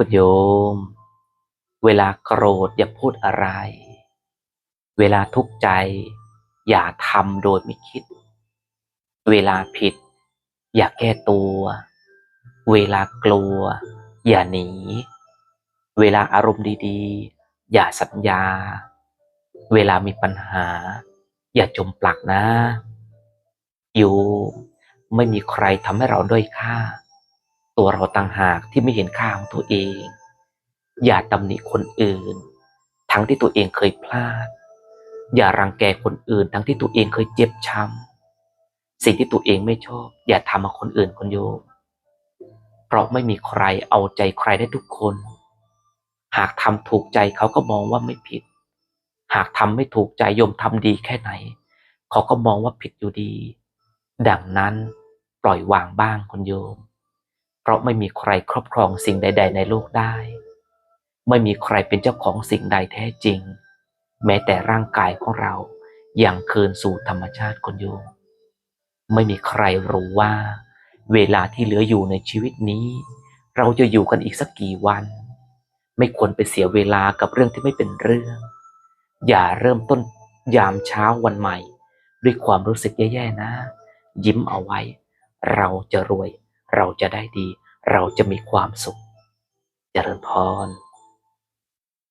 คุณโยม เวลาโกรธอย่าพูดอะไร เวลาทุกข์ใจ อย่าทำโดยไม่คิด เวลาผิด อย่าแก้ตัว เวลากลัว อย่าหนี เวลาอารมณ์ดีๆ อย่าสัญญา เวลามีปัญหา อย่าจมปลักนะ อยู่ ไม่มีใครทำให้เราด้อยค่า ตัวเราต่างหากที่ไม่เห็นค่าของตัวเอง อย่าตำหนิคนอื่น ทั้งที่ตัวเองเคยพลาด อย่ารังแกคนอื่น ทั้งที่ตัวเองเคยเจ็บช้ำสิ่งที่ตัวเองไม่ชอบ อย่าทำกับคนอื่นคนโยมเพราะไม่มีใครเอาใจใครได้ทุกคน หากทำถูกใจเขาก็มองว่าไม่ผิด หากทำไม่ถูกใจโยมทำดีแค่ไหน เขาก็มองว่าผิดอยู่ดี ดังนั้นปล่อยวางบ้างคุณโยม ราะไม่มีใครครอบครองสิ่งใด ๆ ในโลกได้ ไม่มีใครเป็นเจ้าของสิ่งใดแท้จริง แม้แต่ร่างกายของเรายังคืนสู่ธรรมชาติคุณโยมไม่มีใครรู้ว่า เวลาที่เหลืออยู่ในชีวิตนี้ เราจะอยู่กันอีกสักกี่วัน ไม่ควรไปเสียเวลากับเรื่องที่ไม่เป็นเรื่อง อย่าเริ่มต้นยามเช้าวันใหม่ ด้วยความรู้สึกแย่ๆนะ ยิ้มเอาไว้ เราจะรวย เราจะได้ดี เราจะมีความสุขเจริญพร